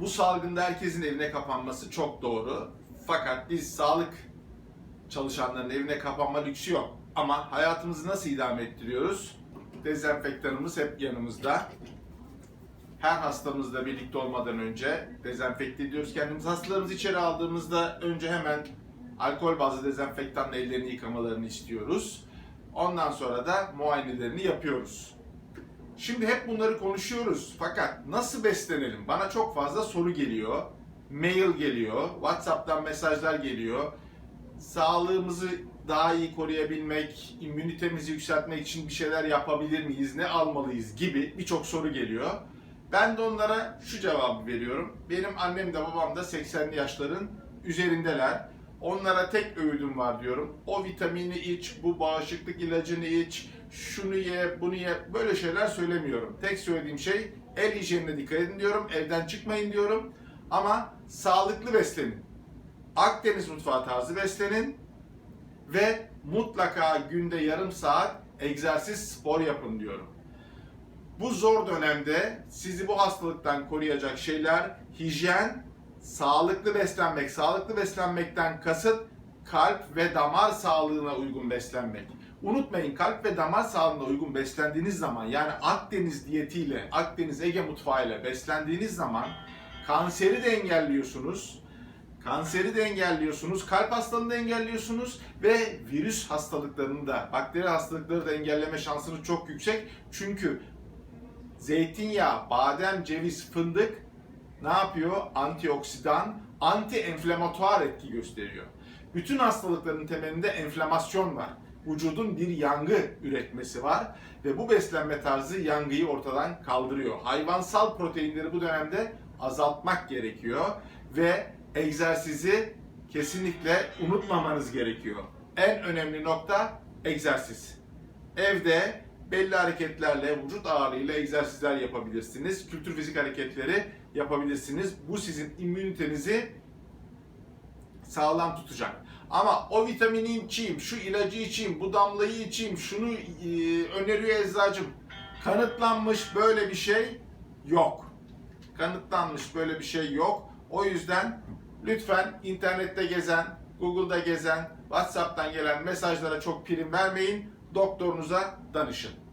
Bu salgında herkesin evine kapanması çok doğru. Fakat biz sağlık çalışanların evine kapanma lüksü yok. Ama hayatımızı nasıl idame ettiriyoruz? Dezenfektanımız hep yanımızda. Her hastamızla birlikte olmadan önce dezenfekte ediyoruz kendimizi. Hastalarımızı içeri aldığımızda önce hemen alkol bazlı dezenfektanla ellerini yıkamalarını istiyoruz. Ondan sonra da muayenelerini yapıyoruz. Şimdi hep bunları konuşuyoruz. Fakat nasıl beslenelim? Bana çok fazla soru geliyor. Mail geliyor, WhatsApp'tan mesajlar geliyor. Sağlığımızı daha iyi koruyabilmek, immünitemizi yükseltmek için bir şeyler yapabilir miyiz, ne almalıyız gibi birçok soru geliyor. Ben de onlara şu cevabı veriyorum. Benim annem de babam da 80'li yaşların üzerindeler. Onlara tek öğüdüm var diyorum. O vitamini iç, bu bağışıklık ilacını iç, şunu ye, bunu ye. Böyle şeyler söylemiyorum. Tek söylediğim şey el hijyenine dikkat edin diyorum. Evden çıkmayın diyorum. Ama sağlıklı beslenin. Akdeniz mutfağı tarzı beslenin ve mutlaka günde yarım saat egzersiz spor yapın diyorum. Bu zor dönemde sizi bu hastalıktan koruyacak şeyler hijyen, sağlıklı beslenmek. Sağlıklı beslenmekten kasıt kalp ve damar sağlığına uygun beslenmek. Unutmayın kalp ve damar sağlığına uygun beslendiğiniz zaman yani Akdeniz diyetiyle, Akdeniz Ege mutfağıyla beslendiğiniz zaman kanseri de engelliyorsunuz. Kanseri de engelliyorsunuz, kalp hastalığını da engelliyorsunuz ve virüs hastalıklarını da, bakteri hastalıkları da engelleme şansınız çok yüksek. Çünkü zeytinyağı, badem, ceviz, fındık ne yapıyor? Antioksidan, anti-enflamatuar etki gösteriyor. Bütün hastalıkların temelinde enflamasyon var. Vücudun bir yangı üretmesi var ve bu beslenme tarzı yangıyı ortadan kaldırıyor. Hayvansal proteinleri bu dönemde azaltmak gerekiyor ve egzersizi kesinlikle unutmamanız gerekiyor. En önemli nokta egzersiz. Evde belli hareketlerle, vücut ağırlığıyla egzersizler yapabilirsiniz. Kültür fizik hareketleri yapabilirsiniz. Bu sizin immünitenizi sağlam tutacak. Ama o vitamini içeyim, şu ilacı içeyim, bu damlayı içeyim, şunu e, öneriyor eczacım. Kanıtlanmış böyle bir şey yok. Kanıtlanmış böyle bir şey yok. O yüzden lütfen internette gezen, Google'da gezen, WhatsApp'tan gelen mesajlara çok prim vermeyin. Doktorunuza danışın.